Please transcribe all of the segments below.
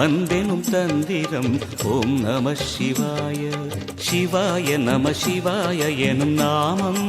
அன்பெனும் தந்திரம் ஓம் நம சிவாய சிவாய நம சிவாய எனும் நாமம்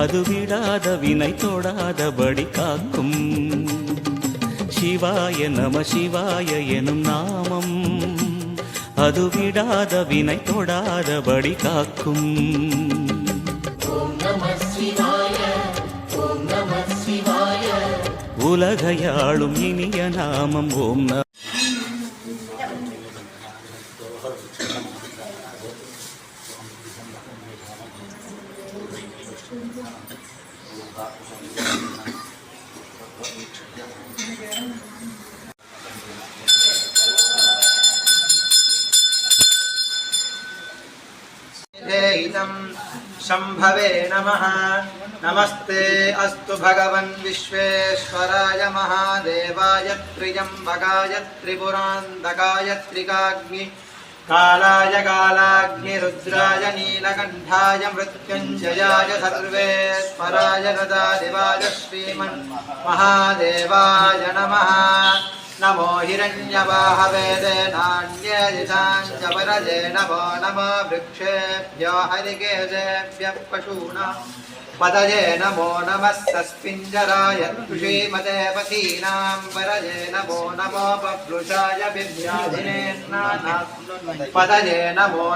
அது விடாத வினை தொடாதபடி காக்கும் சிவாய நம சிவாய எனும் நாமம் அது விடாத வினை தொடாதபடி காக்கும் உலகையாளும் இனிய நாமம் ஓம் நம शंभवे नमः नमस्ते अस्तु भगवन् महादेवाय त्रिजंबकाय त्रिपुरान्धकाय त्रिकाग्नि कालाय कालाग्निरुद्राय नीलकण्ठाय मृत्युञ्जयाय सर्वेश्वराय रदादिवाय श्रीमन् महादेवाय नमः नमो हिरण्यवाहवे देनान्यजिताञ्चपरजे नमो नमो वृक्षेभ्यो हरिकेशेभ्यः पशूनां पदजे नमो नमः सस्पिञ्जराय कृषीमते पतीनां वरजे नमो नमो बभ्रुषाय विभ्याधिने पदजे नमो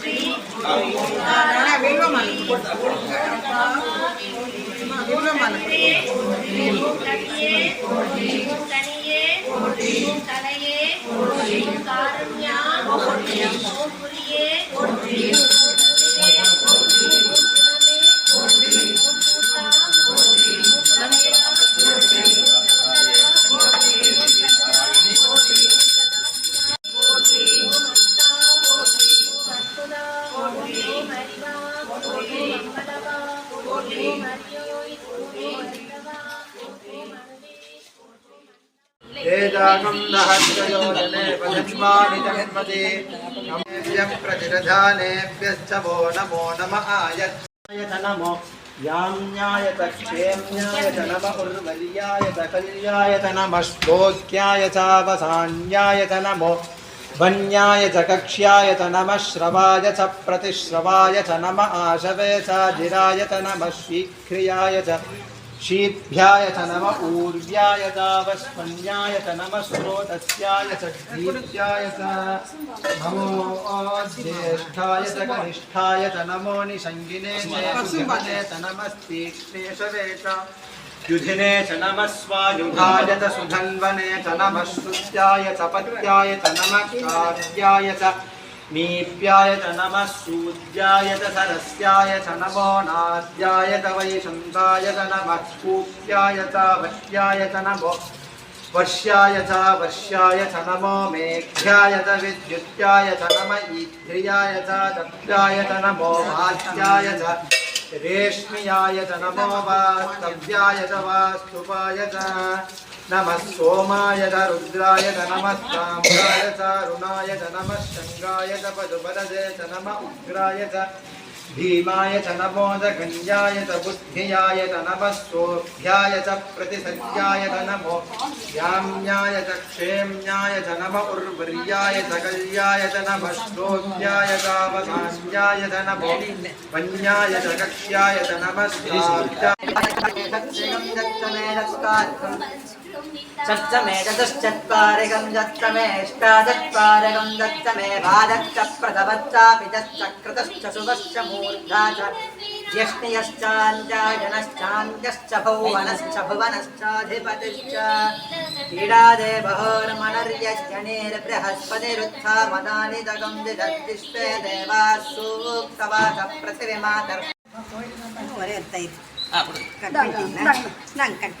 தலையே காரண்யா ஓம் புரியே एताकं दहत्रयोजने पदन्मानि जन्मदे नमेभ्यः प्रतिरधानेभ्यश्च वो नमो नम आयत नमो यां न्यायत क्षेम्यायत नम उर्वर्यायत कल्यायत नमः श्लोक्याय चावसान्यायत नमो वन्याय च कक्ष्याय च नमः श्रवाय च प्रतिश्रवाय च नम आशवे च जिराय च नमः शीघ्रियाय च शीभ्याय च नम ऊर्व्याय दावस्पन्याय च नम स्रोतस्याय च दीप्याय च नमो ज्येष्ठाय च कनिष्ठाय च नमो निषङ्गिने जयसुगणे च नमस्तीक्ष्णेशवे च युधिने च नमः स्वायुधाय च सुधन्वने च नमः श्रुत्याय च पत्याय च नमः काव्याय च मीप्याय नम सूद्यायत सरस्यायत नमो नाद्यायत वैशंतायत नम कूप्यायत वश्यायत नमो वश्यायत वश्यायत नमो मेघ्यायत विद्युत्यायत नम ईध्रियाय च नमो भास्याय रेश्मियायत नमो वास्तव्यायत वास्तुपायत नम सोमाय च रुद्राय च नमः साम्राय च च नमः च पशुपदजे च नमः उग्राय च भीमाय च नमो च च बुद्धियाय च नम सोभ्याय च प्रतिसाय च नमो याम्याय च क्षेम्याय च नम उर्वर्याय च कल्याय च नम श्लोक्याय चावसान्याय च नमो वन्याय च कक्ष्याय च नमः चत्तमे चतुश्चत्वारिकं दत्तमेष्टादत्वारिकं दत्तमे वादश्च प्रतवत्तापि दत्तकृतश्च सुवश्च मूर्धा च यश्नियश्चाञ्जायनश्चान्त्यश्च भौवनश्च भुवनश्चाधिपतिश्च क्रीडादे बहोर्मनर्यश्चनिर्बृहस्पतिरुत्था मदानि दगं दिदत्तिष्वे देवाः सूक्तवाच पृथिवीमातर् ಕಟ್ ಕಟ್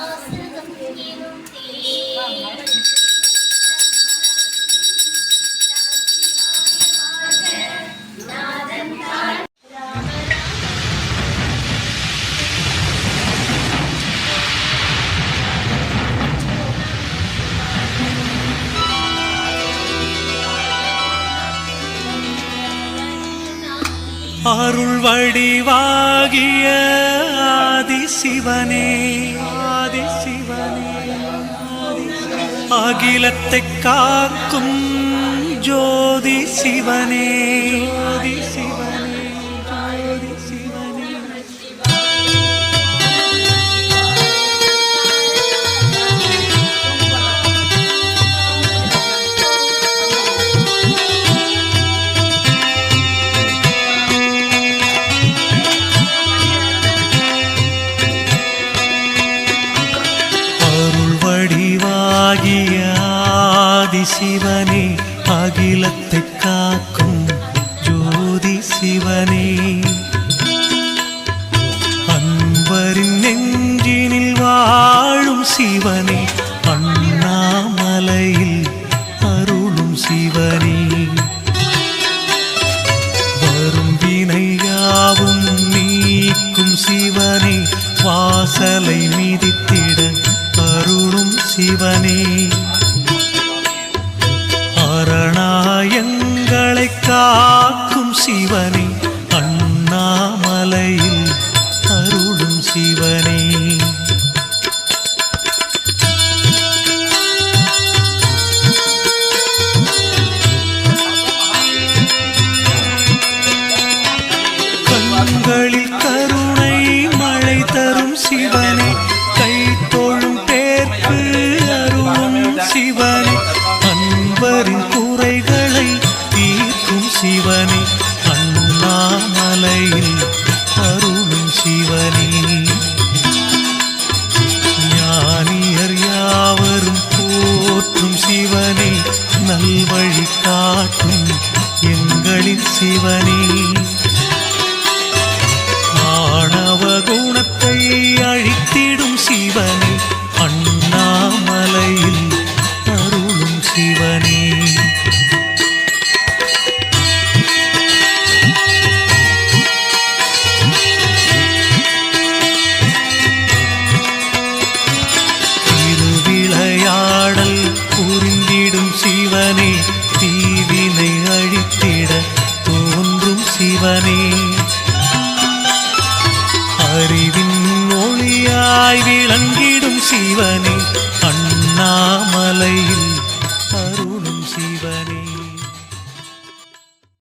அருள் வடிவாகிய ஆதி சிவனே ஆதி சிவனே அகிலத்தை காக்கும் ஜோதி சிவனே ஜோதி அகிலத்தை காக்கும் ஜோதி சிவனே அன்பரின் நெஞ்சினில் வாழும் சிவனே அண்ணாமலையில் அருளும் சிவனே வரும் வினையாவும் நீக்கும் சிவனே வாசலை மிதித்திட அருளும் சிவனே சிவனே